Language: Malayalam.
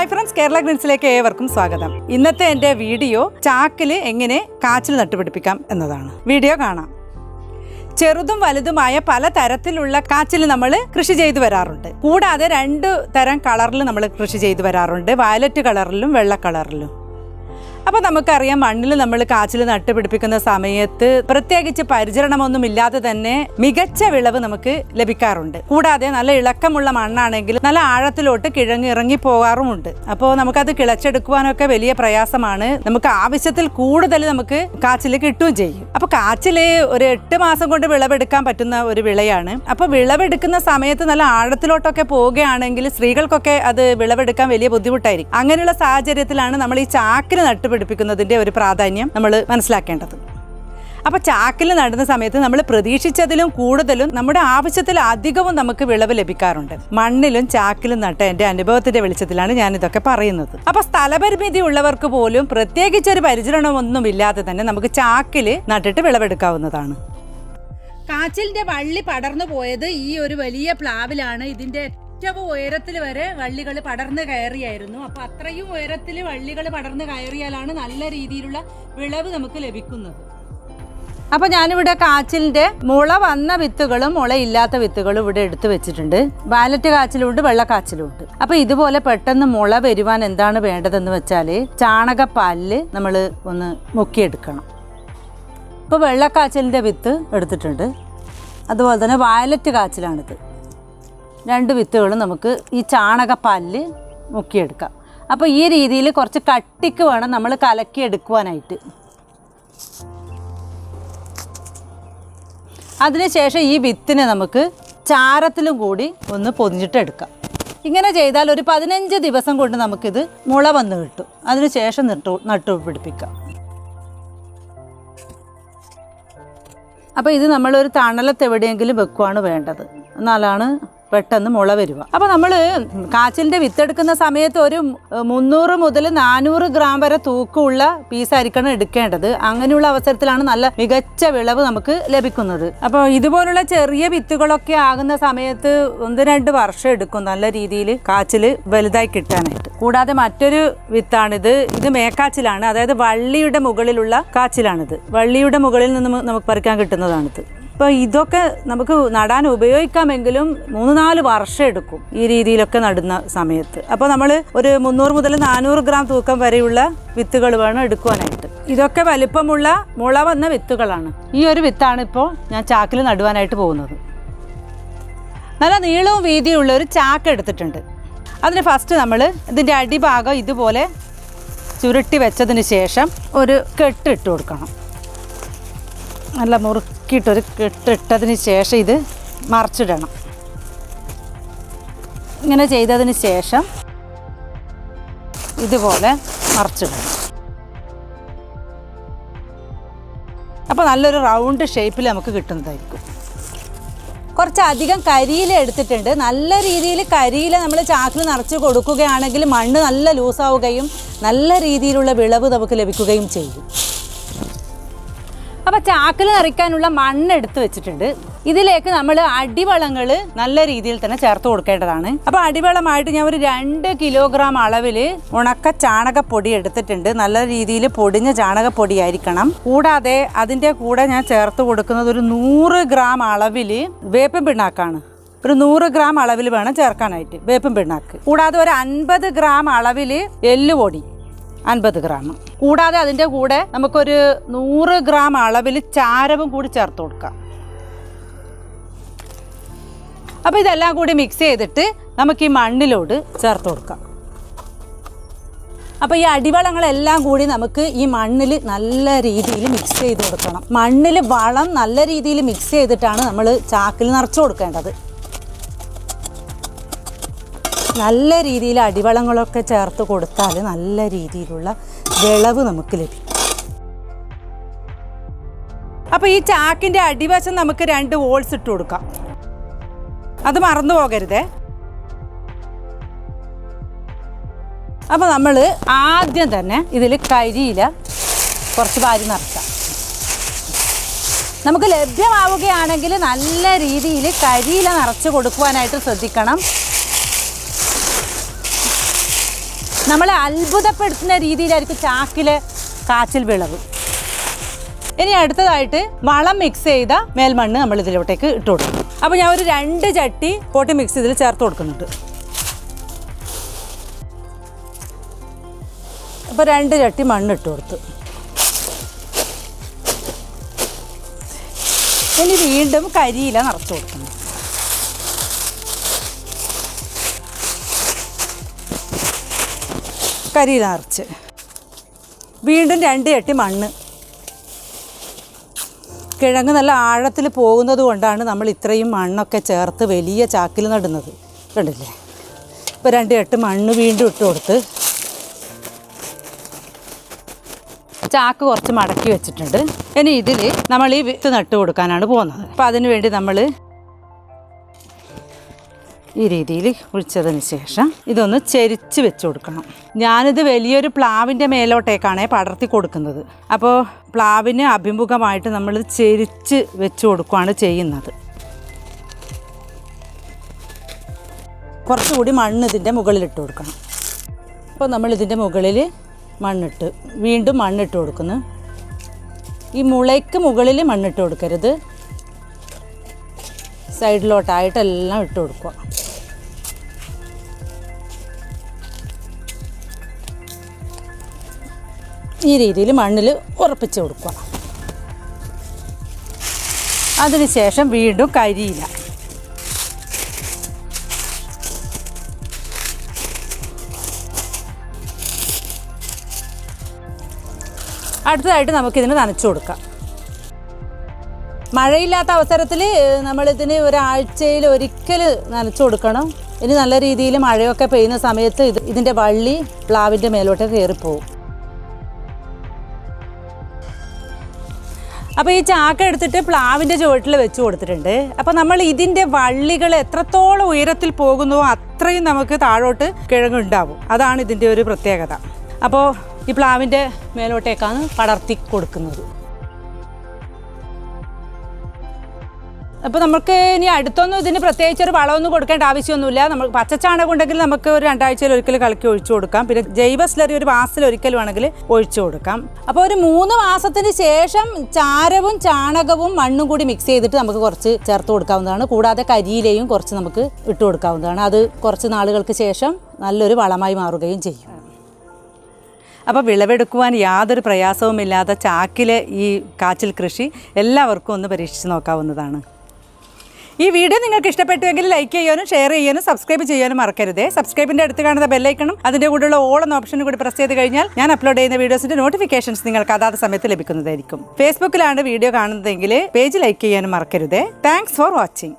ഹായ് ഫ്രണ്ട്സ് കേരള ഗ്രീൻസിലേക്ക് ഏവർക്കും സ്വാഗതം. ഇന്നത്തെ എന്റെ വീഡിയോ ചാക്കിൽ എങ്ങനെ കാച്ചിൽ നട്ടുപിടിപ്പിക്കാം എന്നതാണ്. വീഡിയോ കാണാം. ചെറുതും വലുതുമായ പല തരത്തിലുള്ള കാച്ചിൽ നമ്മൾ കൃഷി ചെയ്തു വരാറുണ്ട്. കൂടാതെ രണ്ട് തരം കളറിൽ നമ്മൾ കൃഷി ചെയ്തു വരാറുണ്ട്. വയലറ്റ് കളറിലും വെള്ള കളറിലും. അപ്പോൾ നമുക്കറിയാം മണ്ണിൽ നമ്മൾ കാച്ചിൽ നട്ടുപിടിപ്പിക്കുന്ന സമയത്ത് പ്രത്യേകിച്ച് പരിചരണമൊന്നും ഇല്ലാതെ തന്നെ മികച്ച വിളവ് നമുക്ക് ലഭിക്കാറുണ്ട്. കൂടാതെ നല്ല ഇളക്കമുള്ള മണ്ണാണെങ്കിൽ നല്ല ആഴത്തിലോട്ട് കിഴങ്ങ് ഇറങ്ങി പോകാറുമുണ്ട്. അപ്പോൾ നമുക്കത് കിളച്ചെടുക്കുവാനൊക്കെ വലിയ പ്രയാസമാണ്. നമുക്ക് ആവശ്യത്തിൽ കൂടുതൽ നമുക്ക് കാച്ചിൽ കിട്ടുകയും ചെയ്യും. അപ്പോൾ കാച്ചിൽ ഒരു എട്ട് മാസം കൊണ്ട് വിളവെടുക്കാൻ പറ്റുന്ന ഒരു വിളയാണ്. അപ്പോൾ വിളവെടുക്കുന്ന സമയത്ത് നല്ല ആഴത്തിലോട്ടൊക്കെ പോവുകയാണെങ്കിൽ സ്ത്രീകൾക്കൊക്കെ അത് വിളവെടുക്കാൻ വലിയ ബുദ്ധിമുട്ടായിരിക്കും. അങ്ങനെയുള്ള സാഹചര്യത്തിലാണ് നമ്മൾ ഈ ചാക്കിൽ നട്ടുപിടിപ്പിക്കുന്നതിന്റെ ഒരു പ്രാധാന്യം നമ്മൾ മനസ്സിലാക്കേണ്ടത്. അപ്പോൾ ചാക്കിൽ നടുന്ന സമയത്ത് നമ്മൾ പ്രതീക്ഷിച്ചതിലും കൂടുതലും നമ്മുടെ ആവശ്യത്തിൽ അധികവും നമുക്ക് വിളവ് ലഭിക്കാറുണ്ട്. മണ്ണിലും ചാക്കിലും നട്ട എന്റെ അനുഭവത്തിന്റെ വെളിച്ചത്തിലാണ് ഞാൻ ഇതൊക്കെ പറയുന്നത്. അപ്പോൾ സ്ഥലപരിമിതി ഉള്ളവർക്ക് പോലും പ്രത്യേകിച്ചൊരു പരിചരണമൊന്നും ഇല്ലാതെ തന്നെ നമുക്ക് ചാക്കിൽ നട്ടിട്ട് വിളവെടുക്കാവുന്നതാണ്. കാച്ചിലിന്റെ വള്ളി പടർന്നു പോയത് ഈ ഒരു വലിയ പ്ലാവിലാണ്. ഇതിന്റെ ഏറ്റവും ഉയരത്തിൽ വരെ വള്ളികൾ പടർന്നു കയറിയായിരുന്നു. അപ്പൊ അത്രയും ഉയരത്തിൽ വള്ളികൾ പടർന്നു കയറിയാലാണ് നല്ല രീതിയിലുള്ള വിളവ് നമുക്ക് ലഭിക്കുന്നത്. അപ്പൊ ഞാനിവിടെ കാച്ചിലിന്റെ മുള വന്ന വിത്തുകളും മുള ഇല്ലാത്ത വിത്തുകളും ഇവിടെ എടുത്തു വെച്ചിട്ടുണ്ട്. വാലറ്റ് കാച്ചിലുണ്ട് വെള്ള കാച്ചിലുണ്ട് അപ്പൊ ഇതുപോലെ പെട്ടെന്ന് മുള വരുവാൻ എന്താണ് വേണ്ടതെന്ന് വെച്ചാൽ ചാണകപ്പാലിൽ നമ്മൾ ഒന്ന് മുക്കിയെടുക്കണം. ഇപ്പോൾ വെള്ളക്കാച്ചിലിന്റെ വിത്ത് എടുത്തിട്ടുണ്ട്. അതുപോലെ തന്നെ വയലറ്റ് കാച്ചിലാണിത്. രണ്ട് വിത്തുകളും നമുക്ക് ഈ ചാണകപ്പാലിൽ മുക്കിയെടുക്കാം. അപ്പോൾ ഈ രീതിയിൽ കുറച്ച് കട്ടിക്ക് വേണം നമ്മൾ കലക്കി എടുക്കുവാനായിട്ട്. അതിനുശേഷം ഈ വിത്തിനെ നമുക്ക് ചാരത്തിലും കൂടി ഒന്ന് പൊതിഞ്ഞിട്ടെടുക്കാം ഇങ്ങനെ ചെയ്താൽ ഒരു പതിനഞ്ച് ദിവസം കൊണ്ട് നമുക്കിത് മുള വന്ന് കിട്ടും. അതിനുശേഷം നട്ടു നട്ടു പിടിപ്പിക്കാം. അപ്പോൾ ഇത് നമ്മളൊരു തണലത്ത് എവിടെയെങ്കിലും വെക്കുവാണ് വേണ്ടത്. എന്നാലാണ് പെട്ടെന്ന് മുള വരുക. അപ്പോൾ നമ്മൾ കാച്ചിലിന്റെ വിത്തെടുക്കുന്ന സമയത്ത് ഒരു മുന്നൂറ് മുതൽ നാനൂറ് ഗ്രാം വരെ തൂക്കമുള്ള പീസായിരിക്കണം എടുക്കേണ്ടത്. അങ്ങനെയുള്ള അവസരത്തിലാണ് നല്ല മികച്ച വിളവ് നമുക്ക് ലഭിക്കുന്നത്. അപ്പോൾ ഇതുപോലുള്ള ചെറിയ വിത്തുകളൊക്കെ ആകുന്ന സമയത്ത് ഒന്ന് രണ്ട് വർഷം എടുക്കും നല്ല രീതിയിൽ കാച്ചിൽ വലുതായി കിട്ടാനായിട്ട്. കൂടാതെ മറ്റൊരു വിത്താണിത്. ഇത് മേക്കാച്ചിലാണ്. അതായത് വള്ളിയുടെ മുകളിലുള്ള കാച്ചിലാണിത്. വള്ളിയുടെ മുകളിൽ നിന്ന് നമുക്ക് പറിക്കാൻ കിട്ടുന്നതാണിത്. അപ്പോൾ ഇതൊക്കെ നമുക്ക് നടാൻ ഉപയോഗിക്കാമെങ്കിലും മൂന്ന് നാല് വർഷം എടുക്കും ഈ രീതിയിലൊക്കെ നടുന്ന സമയത്ത്. അപ്പോൾ നമ്മൾ ഒരു മുന്നൂറ് മുതൽ നാനൂറ് ഗ്രാം തൂക്കം വരെയുള്ള വിത്തുകൾ വേണം എടുക്കുവാനായിട്ട്. ഇതൊക്കെ വലിപ്പമുള്ള മുള വന്ന വിത്തുകളാണ്. ഈ ഒരു വിത്താണ് ഇപ്പോൾ ഞാൻ ചാക്കിൽ നടുവാനായിട്ട് പോകുന്നത്. നല്ല നീളവും വീതിയുള്ള ഒരു ചാക്ക് എടുത്തിട്ടുണ്ട്. അതിന് ഫസ്റ്റ് നമ്മൾ ഇതിന്റെ അടിഭാഗം ഇതുപോലെ ചുരുട്ടി വെച്ചതിന് ശേഷം ഒരു കെട്ട് ഇട്ട് കൊടുക്കണം. നല്ല മുറുക്കിയിട്ടൊരു കെട്ടിട്ടതിന് ശേഷം ഇത് മറച്ചിടണം. ഇങ്ങനെ ചെയ്തതിന് ശേഷം ഇതുപോലെ മറച്ചിടണം. അപ്പോൾ നല്ലൊരു റൗണ്ട് ഷേപ്പിൽ നമുക്ക് കിട്ടുന്നതായിരിക്കും. കുറച്ചധികം കരിയില എടുത്തിട്ടുണ്ട്. നല്ല രീതിയിൽ കരിയില നമ്മൾ ചാക്കിൽ നിറച്ച് കൊടുക്കുകയാണെങ്കിൽ മണ്ണ് നല്ല ലൂസാവുകയും നല്ല രീതിയിലുള്ള വിളവ് നമുക്ക് ലഭിക്കുകയും ചെയ്യും. അപ്പോൾ ചാക്കിൽ നിറയ്ക്കാനുള്ള മണ്ണ് എടുത്ത് വെച്ചിട്ടുണ്ട്. ഇതിലേക്ക് നമ്മൾ അടിവളങ്ങൾ നല്ല രീതിയിൽ തന്നെ ചേർത്ത് കൊടുക്കേണ്ടതാണ്. അപ്പോൾ അടിവളമായിട്ട് ഞാൻ ഒരു രണ്ട് കിലോഗ്രാം അളവിൽ ഉണക്ക ചാണകപ്പൊടി എടുത്തിട്ടുണ്ട്. നല്ല രീതിയിൽ പൊടിഞ്ഞ ചാണകപ്പൊടി ആയിരിക്കണം കൂടാതെ അതിന്റെ കൂടെ ഞാൻ ചേർത്ത് കൊടുക്കുന്നത് ഒരു നൂറ് ഗ്രാം അളവിൽ വേപ്പൻ പിണ്ണാക്കാണ്. ഒരു നൂറ് ഗ്രാം അളവിൽ വേണം ചേർക്കാനായിട്ട് വേപ്പൻ പിണ്ണാക്ക്. കൂടാതെ ഒരു അൻപത് ഗ്രാം അളവിൽ എല്ലുപൊടി. അൻപത് ഗ്രാം. കൂടാതെ അതിന്റെ കൂടെ നമുക്കൊരു നൂറ് ഗ്രാം അളവിൽ ചാരവും കൂടി ചേർത്ത് കൊടുക്കാം. അപ്പോൾ ഇതെല്ലാം കൂടി മിക്സ് ചെയ്തിട്ട് നമുക്ക് ഈ മണ്ണിലോട് ചേർത്ത് കൊടുക്കാം. അപ്പോൾ ഈ അടിവളങ്ങളെല്ലാം കൂടി നമുക്ക് ഈ മണ്ണിൽ നല്ല രീതിയിൽ മിക്സ് ചെയ്ത് കൊടുക്കണം. മണ്ണിൽ വളം നല്ല രീതിയിൽ മിക്സ് ചെയ്തിട്ടാണ് നമ്മൾ ചാക്കിൽ നിറച്ചു കൊടുക്കേണ്ടത്. നല്ല രീതിയിൽ അടിവളങ്ങളൊക്കെ ചേർത്ത് കൊടുത്താൽ നല്ല രീതിയിലുള്ള വിളവ് നമുക്ക് ലഭിക്കും. അപ്പോൾ ഈ ചാക്കിന്റെ അടിവശം നമുക്ക് രണ്ട് ഹോൾസ് ഇട്ട് കൊടുക്കാം. അത് മറന്നു പോകരുതേ. അപ്പോൾ നമ്മൾ ആദ്യം തന്നെ ഇതിൽ കരിയില കുറച്ച് വാരി നിറക്കാം നമുക്ക് ലഭ്യമാവുകയാണെങ്കിൽ നല്ല രീതിയിൽ കരിയില നിറച്ച് കൊടുക്കുവാനായിട്ട് ശ്രദ്ധിക്കണം. നമ്മളെ അത്ഭുതപ്പെടുത്തുന്ന രീതിയിലായിരിക്കും ചാക്കിൽ കാച്ചിൽ വിളവ്. ഇനി അടുത്തതായിട്ട് വളം മിക്സ് ചെയ്ത മേൽമണ്ണ് നമ്മൾ ഇതിലോട്ടേക്ക് ഇട്ട് കൊടുക്കും. അപ്പോൾ ഞാൻ ഒരു രണ്ട് ചട്ടി പോട്ടി മിക്സ് ഇതിൽ ചേർത്ത് കൊടുക്കുന്നുണ്ട്. അപ്പോൾ രണ്ട് ചട്ടി മണ്ണ് ഇട്ട് കൊടുത്തു. ഇനി വീണ്ടും കരിയില നിറച്ച് കൊടുക്കണം കരിയില നിറച്ച് വീണ്ടും രണ്ട് ചട്ടി മണ്ണ്. കിഴങ്ങ് നല്ല ആഴത്തിൽ പോകുന്നത് കൊണ്ടാണ് നമ്മൾ ഇത്രയും മണ്ണൊക്കെ ചേർത്ത് വലിയ ചാക്കിൽ നടുന്നത്. കണ്ടില്ലേ? ഇപ്പോൾ രണ്ട് മണ്ണ് വീണ്ടും ഇട്ട് കൊടുത്ത് ചാക്ക് കുറച്ച് മടക്കി വെച്ചിട്ടുണ്ട്. ഇനി ഇതിൽ നമ്മൾ ഈ വിത്ത് നട്ട് കൊടുക്കാനാണ് പോകുന്നത്. അപ്പോൾ അതിന് വേണ്ടി നമ്മൾ ഈ രീതിയിൽ ഒഴിച്ചതിന് ശേഷം ഇതൊന്ന് ചെരിച്ച് വെച്ച് കൊടുക്കണം. ഞാനിത് വലിയൊരു പ്ലാവിന്റെ മേലോട്ടേക്കാണ് പടർത്തി കൊടുക്കുന്നത്. അപ്പോൾ പ്ലാവിന് അഭിമുഖമായിട്ട് നമ്മൾ ചെരിച്ച് വെച്ച് കൊടുക്കുകയാണ് ചെയ്യുന്നത്. കുറച്ചുകൂടി മണ്ണ് ഇതിന്റെ മുകളിലിട്ട് കൊടുക്കണം. അപ്പോൾ നമ്മൾ ഇതിന്റെ മുകളിൽ മണ്ണിട്ട് വീണ്ടും മണ്ണിട്ട് കൊടുക്കുന്നു. ഈ മുളയ്ക്ക് മുകളിൽ മണ്ണിട്ട് കൊടുക്കരുത്. സൈഡിലോട്ടായിട്ടെല്ലാം ഇട്ട് കൊടുക്കുക. ഈ രീതിയിൽ മണ്ണിൽ ഉറപ്പിച്ച് കൊടുക്കുക. അതിനുശേഷം വീണ്ടും കരിയില. അടുത്തതായിട്ട് നമുക്കിതിന് നനച്ചു കൊടുക്കാം. മഴയില്ലാത്ത അവസരത്തിൽ നമ്മളിതിന് ഒരാഴ്ചയിൽ ഒരിക്കൽ നനച്ചു കൊടുക്കണം. ഇനി നല്ല രീതിയിൽ മഴയൊക്കെ പെയ്യുന്ന സമയത്ത് ഇത് ഇതിന്റെ വള്ളി പ്ലാവിന്റെ മേലോട്ട് കയറിപ്പോവും. അപ്പോൾ ഈ ചാക്ക എടുത്തിട്ട് പ്ലാവിന്റെ ചുവട്ടിൽ വെച്ച് കൊടുത്തിട്ടുണ്ട്. അപ്പോൾ നമ്മൾ ഇതിന്റെ വള്ളികൾ എത്രത്തോളം ഉയരത്തിൽ പോകുന്നുവോ അത്രയും നമുക്ക് താഴോട്ട് കിഴങ്ങുണ്ടാവും. അതാണ് ഇതിന്റെ ഒരു പ്രത്യേകത. അപ്പോൾ ഈ പ്ലാവിന്റെ മേലോട്ടേക്കാണ് പടർത്തി കൊടുക്കുന്നത്. അപ്പോൾ നമുക്ക് ഇനി അടുത്തൊന്നും ഇതിന് പ്രത്യേകിച്ച് ഒരു വളമൊന്നും കൊടുക്കേണ്ട ആവശ്യമൊന്നുമില്ല. നമ്മൾ പച്ചച്ചാണകം ഉണ്ടെങ്കിൽ നമുക്ക് ഒരു രണ്ടാഴ്ചയിൽ ഒരിക്കൽ കളിക്ക് ഒഴിച്ചു കൊടുക്കാം. പിന്നെ ജൈവ സ്ലറി ഒരു മാസത്തിൽ ഒരിക്കൽ വേണമെങ്കിൽ ഒഴിച്ചു കൊടുക്കാം. അപ്പോൾ ഒരു മൂന്ന് മാസത്തിന് ശേഷം ചാരവും ചാണകവും മണ്ണും കൂടി മിക്സ് ചെയ്തിട്ട് നമുക്ക് കുറച്ച് ചേർത്ത് കൊടുക്കാവുന്നതാണ്. കൂടാതെ കരിയിലയും കുറച്ച് നമുക്ക് ഇട്ട് കൊടുക്കാവുന്നതാണ്. അത് കുറച്ച് നാളുകൾക്ക് ശേഷം നല്ലൊരു വളമായി മാറുകയും ചെയ്യും. അപ്പോൾ വിളവെടുക്കുവാൻ യാതൊരു പ്രയാസവുമില്ലാത്ത ചാക്കിലെ ഈ കാച്ചിൽ കൃഷി എല്ലാവർക്കും ഒന്ന് പരീക്ഷിച്ച് നോക്കാവുന്നതാണ്. ഈ വീഡിയോ നിങ്ങൾക്ക് ഇഷ്ടപ്പെട്ടുവെങ്കിൽ ലൈക്ക് ചെയ്യാനും ഷെയർ ചെയ്യാനും സബ്സ്ക്രൈബ് ചെയ്യാനും മറക്കരുത്. സബ്സ്ക്രൈബിന്റെ അടുത്ത് കാണുന്ന ബെല്ലൈക്കണം അതിന്റെ കൂടെയുള്ള ഓൾ എന്ന ഓപ്ഷനും കൂടി പ്രസ് ചെയ്ത് കഴിഞ്ഞാൽ ഞാൻ അപ്ലോഡ് ചെയ്യുന്ന വീഡിയോസിന്റെ നോട്ടിഫിക്കേഷൻസ് നിങ്ങൾക്ക് അതാത് സമയത്ത് ലഭിക്കുന്നതായിരിക്കും. ഫേസ്ബുക്കിലാണ് വീഡിയോ കാണുന്നതെങ്കിൽ പേജ് ലൈക്ക് ചെയ്യാനും മറക്കരുത്. Thanks for watching